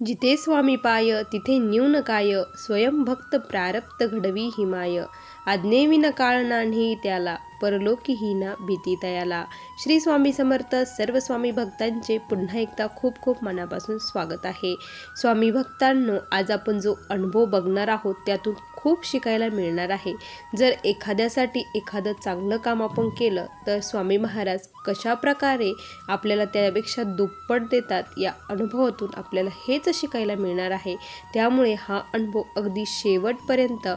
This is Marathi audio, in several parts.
जिथे स्वामी पाय तिथे न्यून काय स्वयंभक्त प्रारब्ध घडवी हिमाय. आज्ञेविन काळ नाही त्याला परलोकीहीना भीती तयाला श्री स्वामी समर्थ सर्व स्वामी भक्तांचे पुन्हा एकदा खूप खूप मनापासून स्वागत आहे. स्वामी भक्तांनो आज आपण जो अनुभव बघणार आहोत त्यातून खूप शिकायला मिळणार आहे. जर एखाद्यासाठी एखादं चांगलं काम आपण केलं तर स्वामी महाराज कशा प्रकारे आपल्याला त्यापेक्षा दुप्पट देतात या अनुभवातून आपल्याला हेच शिकायला मिळणार आहे. त्यामुळे हा अनुभव अगदी शेवटपर्यंत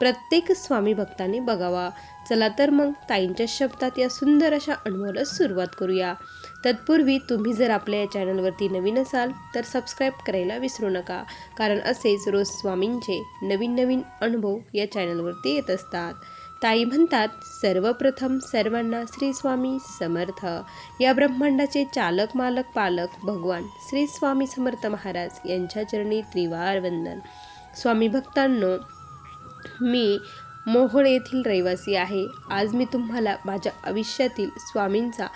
प्रत्येक स्वामी भक्ताने बघावा. चला तर मग ताईंच्या शब्दात या सुंदर अशा अनुभवाला सुरुवात करूया. तत्पूर्वी तुम्ही जर आपल्या या चॅनलवरती नवीन असाल तर सबस्क्राईब करायला विसरू नका. कारण असेच रोज स्वामींचे नवीन नवीन अनुभव या चॅनलवरती येत असतात. ताई म्हणतात सर्वप्रथम सर्वांना श्री स्वामी समर्थ. या ब्रह्मांडाचे चालक मालक पालक भगवान श्री स्वामी समर्थ महाराज यांच्या चरणी त्रिवार वंदन. स्वामी भक्तांनो मी मोहोळ येथील रहिवासी आहे. आज मी तुम्हाला माझ्या आयुष्यातील स्वामींचा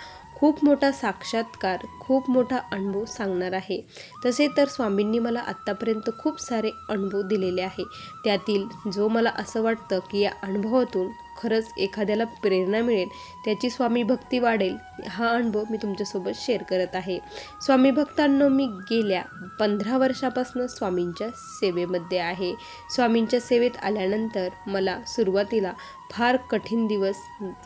खूप मोठा साक्षात्कार खूप मोठा अनुभव सांगणार आहे. तसे तर स्वामींनी मला आत्तापर्यंत खूप सारे अनुभव दिलेले आहे. त्यातील जो मला असं वाटतं की या अनुभवातून खरंच एखाद्याला प्रेरणा मिळेल त्याची स्वामी भक्ती वाढेल हा अनुभव मी तुमच्यासोबत शेअर करत आहे. स्वामी भक्तांनो मी गेल्या पंधरा वर्षापासून स्वामींच्या सेवेमध्ये आहे. स्वामींच्या सेवेत आल्यानंतर मला सुरुवातीला फार कठीण दिवस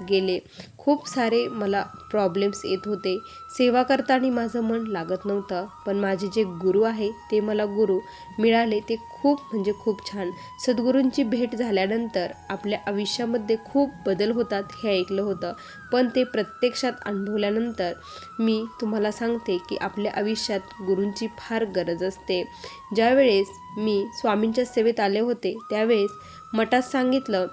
गेले. खूप सारे मला प्रॉब्लेम्स येत होते. सेवा करताना माझं मन लागत नव्हतं. पण माझे जे गुरु आहे ते मला गुरु मिळाले. ते खूप म्हणजे खूप छान. सद्गुरूंची भेट झाल्यानंतर आपल्या आयुष्यामध्ये खूप बदल होतात हे ऐकलं होतं. पण ते प्रत्यक्षात अनुभवल्यानंतर मी तुम्हाला सांगते की आपल्या आयुष्यात गुरूंची फार गरज असते. ज्यावेळेस मी स्वामींच्या सेवेत आले होते त्यावेळेस मठात सांगितलं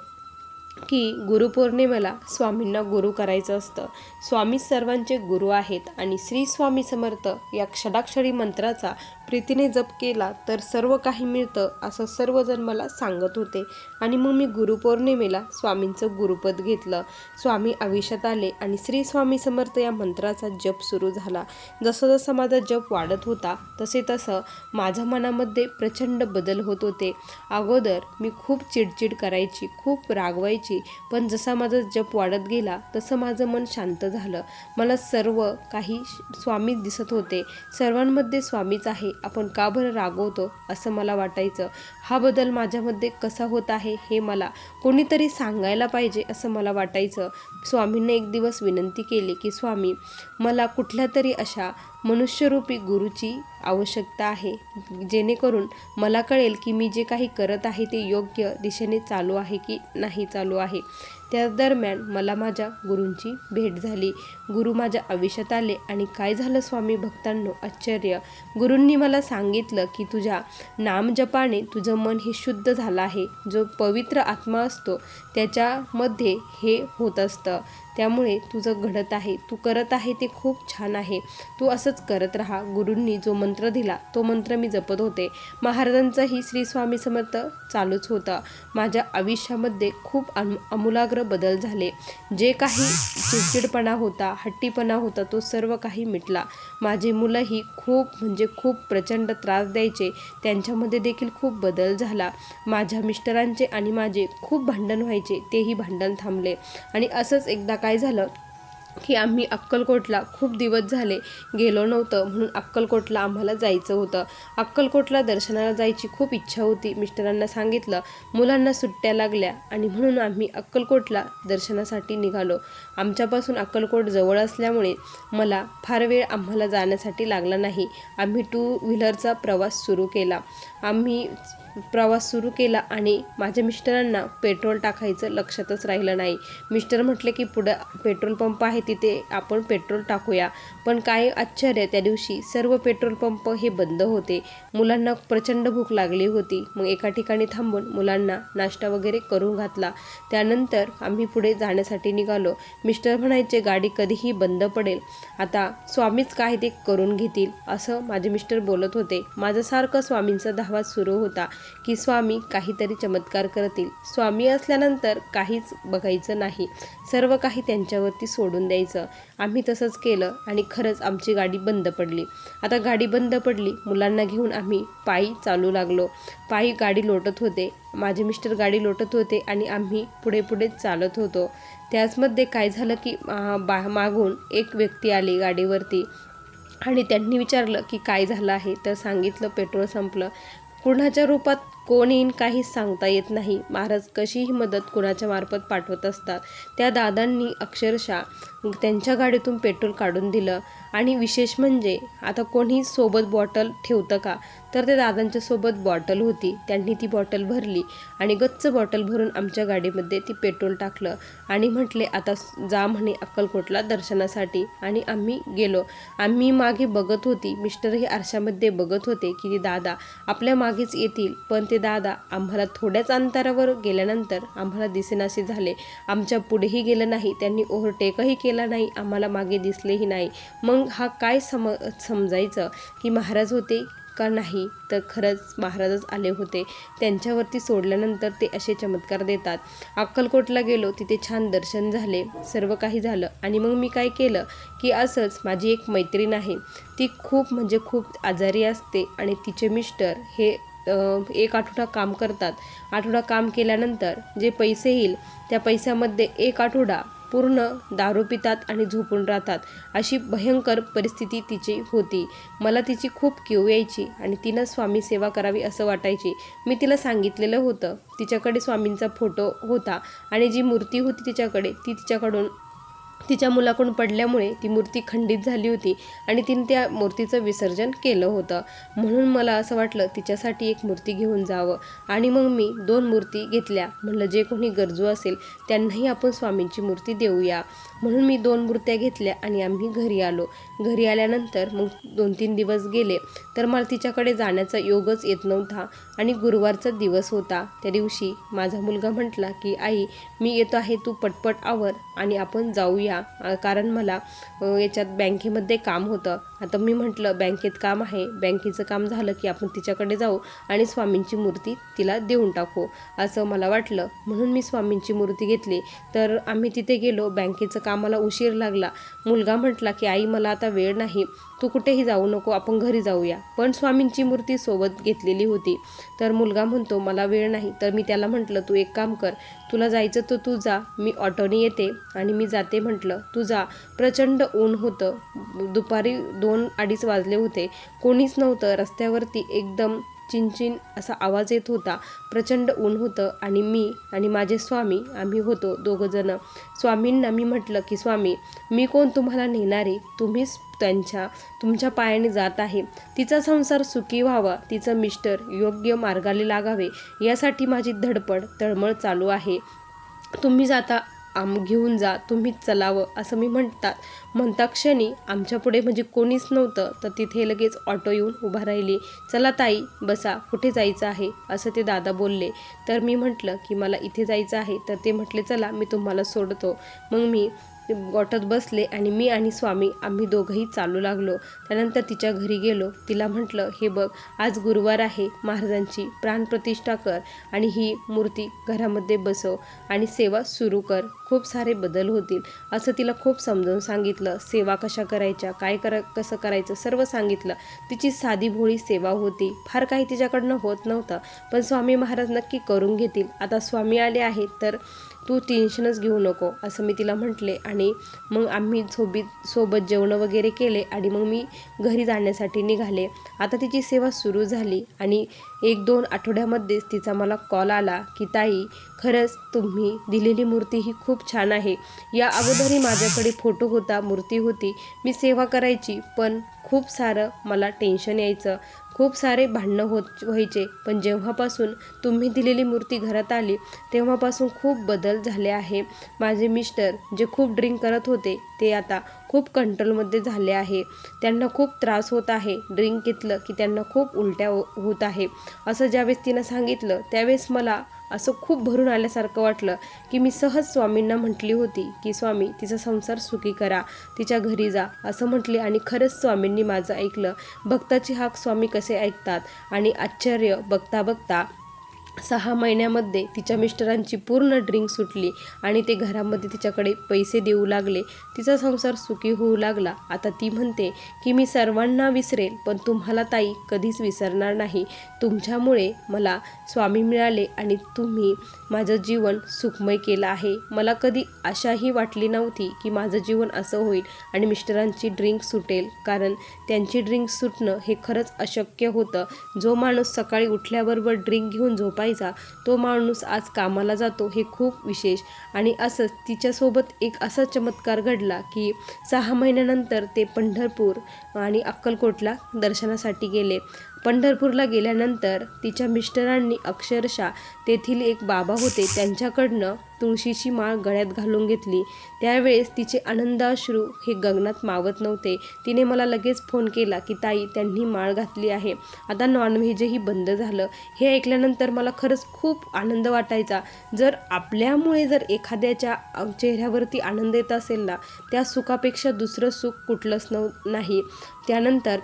की गुरुपौर्णिमेला स्वामींना गुरु करायचं असतं. स्वामी सर्वांचे गुरु आहेत आणि श्री स्वामी समर्थ या क्षडाक्षरी मंत्राचा प्रीतीने जप केला तर सर्व काही मिळतं असं सर्वजण मला सांगत होते. आणि मग मी गुरुपौर्णिमेला स्वामींचं गुरुपद घेतलं. स्वामी आयुष्यात आले आणि श्री स्वामी समर्थ या मंत्राचा जप सुरू झाला. जसं जसं माझा जप वाढत होता तसे तसं माझ्या मनामध्ये प्रचंड बदल होत होते. अगोदर मी खूप चिडचिड करायची खूप रागवायची पण जसा माझा जप वाढत गेला तसं माझं मन शांत झालं. मला सर्व काही स्वामी दिसत होते. सर्वांमध्ये स्वामीच आहे. आपण का बरं रागवतो असं मला वाटायचं. हा बदल माझ्यामध्ये कसा होत आहे हे मला कोणीतरी सांगायला पाहिजे असं मला वाटायचं. स्वामींना एक दिवस विनंती केली की स्वामी मला कुठल्या तरी अशा मनुष्यरूपी गुरुची आवश्यकता आहे जेणेकरून मला कळेल की मी जे काही करत आहे ते योग्य दिशेने चालू आहे की नाही चालू आहे. त्या दरम्यान मला माझ्या गुरूंची भेट झाली. गुरु माझ्या आयुष्यात आले आणि काय झालं स्वामी भक्तांनो? आश्चर्य. गुरूंनी मला सांगितलं की तुझ्या नामजपाने तुझं मन हे शुद्ध झालं आहे. जो पवित्र आत्मा असतो त्याच्यामध्ये हे होत असतं. त्यामुळे तुझं घडत आहे. तू करत आहे ते खूप छान आहे. तू असंच करत राहा. गुरूंनी जो मंत्र दिला तो मंत्र मी जपत होते. महाराजांचंही श्री स्वामी समर्थ चालूच होता. माझ्या आयुष्यामध्ये खूप अम अमूलाग्र बदल झाले. जे काही चिडचिडपणा होता हट्टीपणा होता तो सर्व काही मिटला. माझे मुलंही खूप म्हणजे खूप प्रचंड त्रास द्यायचे. त्यांच्यामध्ये देखील खूप बदल झाला. माझ्या मिस्टरांचे आणि माझे खूप भांडण व्हायचे. तेही भांडण थांबले. आणि असंच एकदा काय झालं की आम्ही अक्कलकोटला खूप दिवस झाले गेलो नव्हतं म्हणून अक्कलकोटला आम्हाला जायचं होतं. अक्कलकोटला दर्शनाला जायची खूप इच्छा होती. मिस्टरांना सांगितलं मुलांना सुट्ट्या लागल्या आणि म्हणून आम्ही अक्कलकोटला दर्शनासाठी निघालो. आमच्यापासून अक्कलकोट जवळ असल्यामुळे मला फार वेळ आम्हाला जाण्यासाठी लागला नाही. आम्ही टू व्हीलरचा प्रवास सुरू केला. आम्ही प्रवास सुरू केला आणि माझ्या मिस्टरांना पेट्रोल टाकायचं लक्षातच राहिलं नाही. मिस्टर म्हटले की पुढं पेट्रोल पंप आहे तिथे आपण पेट्रोल टाकूया. पण काय आश्चर्य त्या दिवशी सर्व पेट्रोल पंप हे बंद होते. मुलांना प्रचंड भूक लागली होती. मग एका ठिकाणी थांबून मुलांना नाश्ता वगैरे करून घातला. त्यानंतर आम्ही पुढे जाण्यासाठी निघालो. मिस्टर म्हणायचे गाडी कधीही बंद पडेल. आता स्वामीच काय ते करून घेतील असं माझे मिस्टर बोलत होते. माझं सारखं स्वामींचा धावा सुरू होता. की स्वामी काहीतरी चमत्कार करतील. स्वामी असल्यानंतर काहीच बघायचं नाही. सर्व काही त्यांच्यावरती सोडून द्यायचं. आम्ही तसंच केलं आणि खरंच आमची गाडी बंद पडली. आता गाडी बंद पडली मुलांना घेऊन आम्ही पायी चालू लागलो. पायी गाडी लोटत होते. माझे मिस्टर गाडी लोटत होते आणि आम्ही पुढे पुढे चालत होतो. त्याचमध्ये काय झालं की बा मागून एक व्यक्ती आली गाडीवरती आणि त्यांनी विचारलं की काय झालं आहे? तर सांगितलं पेट्रोल संपलं. कुणाच्या रूपात कोण येईन काहीच सांगता येत नाही. महाराज कशीही मदत कुणाच्या मार्फत पाठवत असतात. त्या दादांनी अक्षरशः त्यांच्या गाडीतून पेट्रोल काढून दिलं. आणि विशेष म्हणजे आता कोणी सोबत बॉटल ठेवतं का? तर त्या दादांच्या सोबत बॉटल होती. त्यांनी ती बॉटल भरली आणि गच्च बॉटल भरून आमच्या गाडीमध्ये ती पेट्रोल टाकलं आणि म्हटले आता जा म्हणे अक्कलकोटला दर्शनासाठी. आणि आम्ही गेलो. आम्ही मागे बघत होती. मिस्टरही आरशामध्ये बघत होते की दादा आपल्या मागेच येतील पण ते दादा आम्हाला थोड्याच अंतरावर गेल्यानंतर आम्हाला दिसेनासे झाले. आमच्या पुढेही गेलं नाही त्यांनी ओव्हरटेकही केला नाही आम्हाला मागे दिसलेही नाही. मग हा काय सम समजायचं? की महाराज होते का नाही? तर खरंच महाराजच आले होते. त्यांच्यावरती सोडल्यानंतर ते असे चमत्कार देतात. अक्कलकोटला गेलो तिथे छान दर्शन झाले. सर्व काही झालं. आणि मग मी काय केलं? की असंच माझी एक मैत्रीण आहे. ती खूप म्हणजे खूप आजारी असते. आणि तिचे मिस्टर हे एक आठवडा काम करतात. आठवडा काम केल्यानंतर जे पैसे येईल त्या पैशामध्ये एक आठवडा पूर्ण दारू पितात आणि झोपून राहतात. अशी भयंकर परिस्थिती तिची होती. मला तिची खूप किव यायची आणि तिनं स्वामी सेवा करावी असं वाटायची. मी तिला सांगितलेलं होतं. तिच्याकडे स्वामींचा फोटो होता आणि जी मूर्ती होती तिच्याकडे ती तिच्याकडून तिच्या मुलाकडून पडल्यामुळे ती मूर्ती खंडित झाली होती आणि तिने त्या मूर्तीचं विसर्जन केलं होतं. म्हणून मला असं वाटलं तिच्यासाठी एक मूर्ती घेऊन जावं आणि मग मी दोन मूर्ती घेतल्या. म्हणलं जे कोणी गरजू असेल त्यांनाही आपण स्वामींची मूर्ती देऊया. म्हणून मी दोन मूर्त्या घेतल्या आणि आम्ही घरी आलो. घरी आल्यानंतर मग दोन तीन दिवस गेले. तर मला तिच्याकडे जाण्याचा योगच येत नव्हता आणि गुरुवारचा दिवस होता. त्या दिवशी माझा मुलगा म्हटला की आई मी येतो आहे तू पटपट आवर आणि आपण जाऊया. घ्या कारण मला याच्यात बँकेमध्ये काम होतं. आता मी म्हटलं बँकेत काम आहे. बँकेचं काम झालं की आपण तिच्याकडे जाऊ आणि स्वामींची मूर्ती तिला देऊन टाकू असं मला वाटलं. म्हणून मी स्वामींची मूर्ती घेतली. तर आम्ही तिथे गेलो. बँकेचं कामाला उशीर लागला. मुलगा म्हटला की आई मला आता वेळ नाही. तू कुठेही जाऊ नको. आपण घरी जाऊया. पण स्वामींची मूर्ती सोबत घेतलेली होती. तर मुलगा म्हणतो मला वेळ नाही. तर मी त्याला म्हटलं तू एक काम कर. तुला जायचं तर तू जा. मी ऑटोने येते आणि मी जाते म्हटलं. म्हटलं तुझा प्रचंड ऊन होतं. दुपारी दोन अडीच वाजले होते. कोणीच नव्हतं. रस्त्यावरती एकदम चिनचिन असा आवाज येत होता. प्रचंड ऊन होतं आणि मी आणि माझे स्वामी आम्ही होतो दोघंजणं स्वामींना मी म्हटलं की स्वामी मी कोण तुम्हाला नेणारे तुम्हीच त्यांच्या तुमच्या पायाने जात आहे. तिचा संसार सुखी व्हावा. तिचं मिस्टर योग्य मार्गाला लागावे. यासाठी माझी धडपड तळमळ चालू आहे. तुम्ही जाता आम घेऊन जा तुम्हीच चलावं असं मी म्हणतात. म्हणता क्षणी आमच्या पुढे म्हणजे कोणीच नव्हतं तर तिथे लगेच ऑटो येऊन उभा राहिली. चला ताई बसा कुठे जायचं आहे? असं ते दादा बोलले. तर मी म्हटलं की मला इथे जायचं आहे. तर ते म्हटले चला मी तुम्हाला सोडतो. मग मी ऑटोत बसले आणि मी आणि स्वामी आम्ही दोघंही चालू लागलो. त्यानंतर तिच्या घरी गेलो. तिला म्हटलं हे बघ आज गुरुवार आहे महाराजांची प्राणप्रतिष्ठा कर आणि ही मूर्ती घरामध्ये बसव आणि सेवा सुरू कर. खूप सारे बदल होतील. असं तिला खूप समजावून सांगितलं. सेवा कशा करायच्या? काय करा कसं करायचं? सर्व सांगितलं. तिची साधी भोळी सेवा होती. फार काही तिच्याकडनं होत नव्हतं. पण स्वामी महाराज नक्की करून घेतील. आता स्वामी आले आहेत तर तू टेन्शनच घेऊ नको असं मी तिला म्हटले. आणि मग आम्ही सोबीत सोबत जेवणं वगैरे केले आणि मग मी घरी जाण्यासाठी निघाले. आता तिची सेवा सुरू झाली आणि एक दोन आठवड्यामध्येच तिचा मला कॉल आला की ताई खरंच तुम्ही दिलेली मूर्ती ही खूप छान आहे. या अगोदरही माझ्याकडे फोटो होता मूर्ती होती. मी सेवा करायची पण खूप सारं मला टेन्शन यायचं. खूप सारे भांडणं होत व्हायचे. पण जेव्हापासून तुम्ही दिलेली मूर्ती घरात आली तेव्हापासून खूप बदल झाले आहे. माझे मिस्टर जे खूप ड्रिंक करत होते ते आता खूप कंट्रोलमध्ये झाले आहे. त्यांना खूप त्रास होत आहे. ड्रिंक घेतलं की त्यांना खूप उलट्या हो-, होत आहे. असं ज्यावेळेस तिनं सांगितलं त्यावेळेस मला असं खूप भरून आल्यासारखं वाटलं की मी सहज स्वामींना म्हटली होती की स्वामी तिचा संसार सुखी करा. तिच्या घरी जा. असं म्हटले आणि खरंच स्वामींनी माझं ऐकलं. भक्ताची हाक स्वामी कसे ऐकतात आणि आश्चर्य बघता बघता सहा महिन्यामध्ये तिच्या मिस्टरांची पूर्ण ड्रिंक सुटली आणि ते घरामध्ये तिच्याकडे पैसे देऊ लागले. तिचा संसार सुखी होऊ लागला. आता ती म्हणते की मी सर्वांना विसरेल पण तुम्हाला ताई कधीच विसरणार नाही. तुमच्यामुळे मला स्वामी मिळाले आणि तुम्ही माझं जीवन सुखमय केलं आहे. मला कधी आशाही वाटली नव्हती की माझं जीवन असं होईल आणि मिस्टरांची ड्रिंक सुटेल. कारण त्यांची ड्रिंक सुटणं हे खरंच अशक्य होतं. जो माणूस सकाळी उठल्याबरोबर ड्रिंक घेऊन झोपा झोपायचा तो माणूस आज कामाला जातो हे खूप विशेष. आणि असंच तिच्यासोबत एक असा चमत्कार घडला की सहा महिन्यानंतर ते पंढरपूर आणि अक्कलकोटला दर्शनासाठी गेले. पंढरपूरला गेल्यानंतर तिच्या मिस्टरांनी अक्षरशः तेथील एक बाबा होते. त्यांच्याकडनं तुळशीची माळ गळ्यात घालून घेतली. त्यावेळेस तिचे आनंदाश्रू हे गगनात मावत नव्हते. तिने मला लगेच फोन केला की ताई त्यांनी माळ घातली आहे. आता नॉनव्हेजही बंद झालं. हे ऐकल्यानंतर मला खरंच खूप आनंद वाटायचा. जर आपल्यामुळे जर एखाद्याच्या चेहऱ्यावरती आनंद येत असेल ना त्या सुखापेक्षा दुसरं सुख कुठलंच नव नाही. त्यानंतर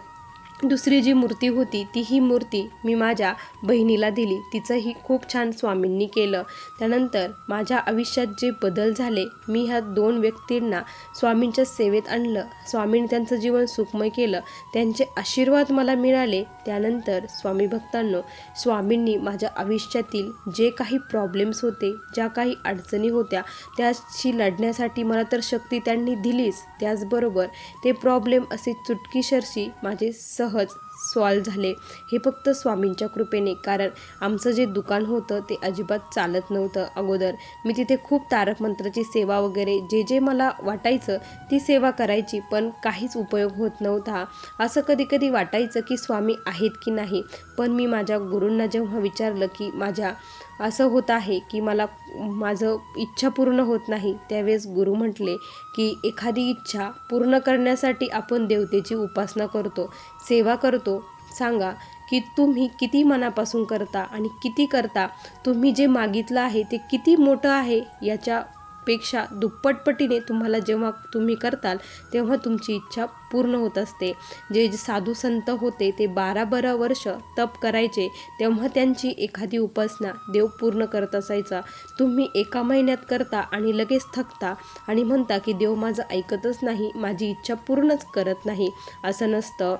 दुसरी जी मूर्ती होती ती ही मूर्ती मी माझ्या बहिणीला दिली. तिचंही खूप छान स्वामींनी केलं. त्यानंतर माझ्या आयुष्यात जे बदल झाले मी ह्या दोन व्यक्तींना स्वामींच्या सेवेत आणलं. स्वामींनी त्यांचं जीवन सुखमय केलं. त्यांचे आशीर्वाद मला मिळाले. त्यानंतर स्वामी भक्तांनो स्वामींनी माझ्या आयुष्यातील जे काही प्रॉब्लेम्स होते ज्या काही अडचणी होत्या त्याशी लढण्यासाठी मला तर शक्ती त्यांनी दिलीच. त्याचबरोबर ते प्रॉब्लेम असे चुटकीशरशी माझे सहज सॉल्व झाले. हे फक्त स्वामींच्या कृपेने कारण आमचं जे दुकान होतं ते अजिबात चालत नव्हतं अगोदर. मी तिथे खूप तारक मंत्राची सेवा वगैरे जे जे मला वाटायचं ती सेवा करायची पण काहीच उपयोग होत नव्हता. असं कधी कधी वाटायचं की स्वामी आहेत की नाही पण मी माझ्या गुरूंना जेव्हा विचारलं की माझ्या असं होत आहे की मला माझं इच्छा पूर्ण होत नाही. त्यावेळेस गुरु म्हटले की एखादी इच्छा पूर्ण करण्यासाठी आपण देवतेची उपासना करतो सेवा करतो. सांगा की तुम्ही किती मनापासून करता आणि किती करता? तुम्ही जे मागितलं आहे ते किती मोठं आहे याच्या पेक्षा दुप्पटपटीने तुम्हाला जेव्हा तुम्ही करताल तेव्हा तुमची इच्छा पूर्ण होत असते. जे जे साधू संत होते ते बारा बारा वर्ष तप करायचे तेव्हा त्यांची एखादी उपासना देव पूर्ण करत असायचा. तुम्ही एका महिन्यात करता आणि लगेच थकता आणि म्हणता की देव माझं ऐकतच नाही माझी इच्छा पूर्णच करत नाही. असं नसतं.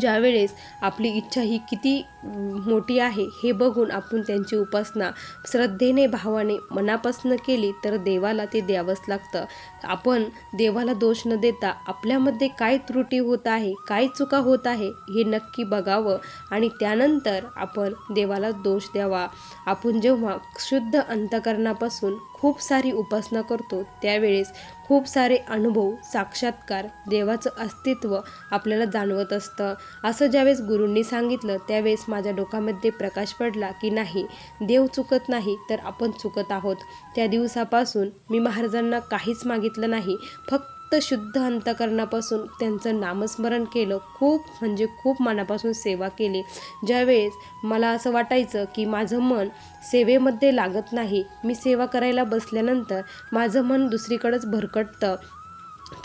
ज्यावेळेस आपली इच्छा ही किती मोठी आहे हे बघून आपण त्यांची उपासना श्रद्धेने भावाने मनापासून केली तर देवाला ते द्यावंच लागतं. आपण देवाला दोष न देता आपल्यामध्ये काय त्रुटी होत आहे काय चुका होत आहे हे नक्की बघावं आणि त्यानंतर आपण देवाला दोष द्यावा. आपण जेव्हा शुद्ध अंतकरणापासून खूप सारी उपासना करतो त्यावेळेस खूप सारे अनुभव साक्षात्कार देवाचं अस्तित्व आपल्याला जाणवत असतं. असं ज्यावेळेस गुरूंनी सांगितलं त्यावेळेस माझ्या डोक्यामध्ये प्रकाश पडला की नाही देव चुकत नाही तर आपण चुकत आहोत. त्या दिवसापासून मी महाराजांना काहीच मागितलं नाही. फक्त शुद्ध अंतकरणापासून त्यांचं नामस्मरण केलं. खूप म्हणजे खूप मनापासून सेवा केली. ज्यावेळेस मला असं वाटायचं की माझं मन सेवेमध्ये लागत नाही मी सेवा करायला बसल्यानंतर माझं मन दुसरीकडंच भरकटतं.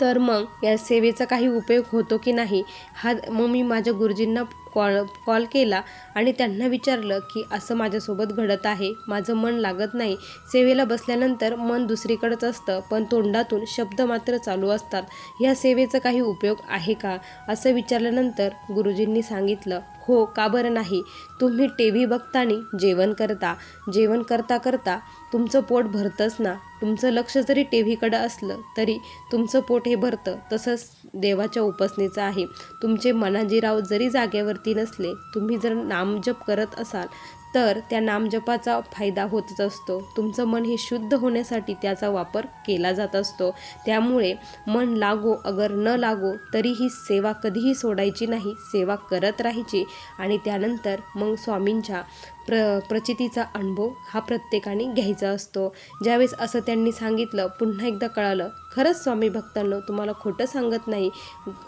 तर मग या सेवेचा काही उपयोग होतो की नाही? हा मग मी माझ्या गुरुजींना कॉल कॉल केला आणि त्यांना विचारलं की असं माझ्यासोबत घडत आहे माझं मन लागत नाही. सेवेला बसल्यानंतर मन दुसरीकडंच असतं पण तोंडातून शब्द मात्र चालू असतात. ह्या सेवेचा काही उपयोग आहे का? असं विचारल्यानंतर गुरुजींनी सांगितलं हो का बरं नाही? तुम्ही टी व्ही बघतानी जेवण करता. जेवण करता करता तुमचं पोट भरतंच ना. तुमचं लक्ष जरी टी व्हीकडं असलं तरी तुमचं पोट हे भरतं. तसंच देवाच्या उपासनेचं आहे. तुमचे मनाजीराव जरी जागेवर जागेवरती नसले तुम्ही जर नामजप करत असाल तर त्या नामजपाचा फायदा होतच असतो. तुमचं मन हे शुद्ध होण्यासाठी त्याचा वापर केला जात असतो. त्यामुळे मन लागो अगर न लागो तरीही सेवा कधीही सोडायची नाही सेवा करत राहायची आणि त्यानंतर मग स्वामींच्या प्र प्रचितीचा अनुभव हा प्रत्येकाने घ्यायचा असतो. ज्यावेळेस असं त्यांनी सांगितलं पुन्हा एकदा कळालं खरंच स्वामी भक्तांनो तुम्हाला खोटं सांगत नाही.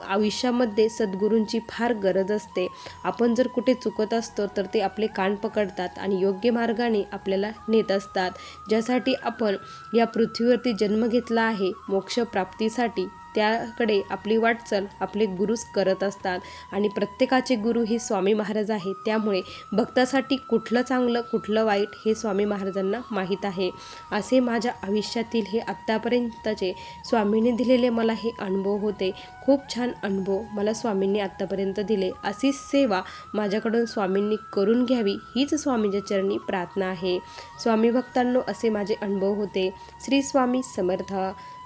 आयुष्यामध्ये सद्गुरूंची फार गरज असते. आपण जर कुठे चुकत असतो तर ते आपले कान पकडतात आणि योग्य मार्गाने आपल्याला नेत असतात. ज्यासाठी आपण या पृथ्वीवरती जन्म घेतला आहे मोक्षप्राप्तीसाठी त्याकडे आपली वाटचाल आपले गुरुच करत असतात. आणि प्रत्येकाचे गुरु हे स्वामी महाराज आहेत. त्यामुळे भक्तासाठी कुठलं चांगलं कुठलं वाईट हे स्वामी महाराजांना माहीत आहे. असे माझ्या आयुष्यातील हे आत्तापर्यंतचे स्वामींनी दिलेले मला हे अनुभव होते. खूप छान अनुभव मला स्वामींनी आत्तापर्यंत दिले. अशीच सेवा माझ्याकडून स्वामींनी करून घ्यावी हीच स्वामींच्या चरणी प्रार्थना आहे. स्वामी भक्तांनो असे माझे अनुभव होते. श्री स्वामी समर्थ.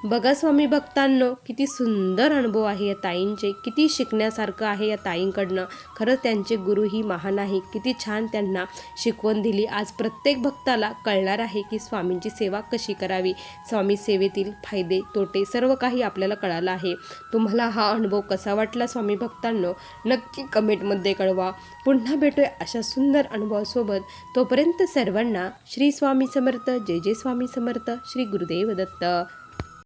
बघा स्वामी भक्तांनो किती सुंदर अनुभव आहे या ताईंचे. किती शिकण्यासारखं आहे या ताईंकडनं. खरंच त्यांचे गुरुही महान आहे. किती छान त्यांना शिकवण दिली. आज प्रत्येक भक्ताला कळणार आहे की स्वामींची सेवा कशी करावी. स्वामी सेवेतील फायदे तोटे सर्व काही आपल्याला कळालं आहे. तुम्हाला हा अनुभव कसा वाटला स्वामी भक्तांनो? नक्की कमेंटमध्ये कळवा. पुन्हा भेटूया अशा सुंदर अनुभवासोबत. तोपर्यंत सर्वांना श्री स्वामी समर्थ जय जय स्वामी समर्थ श्री गुरुदेव दत्त.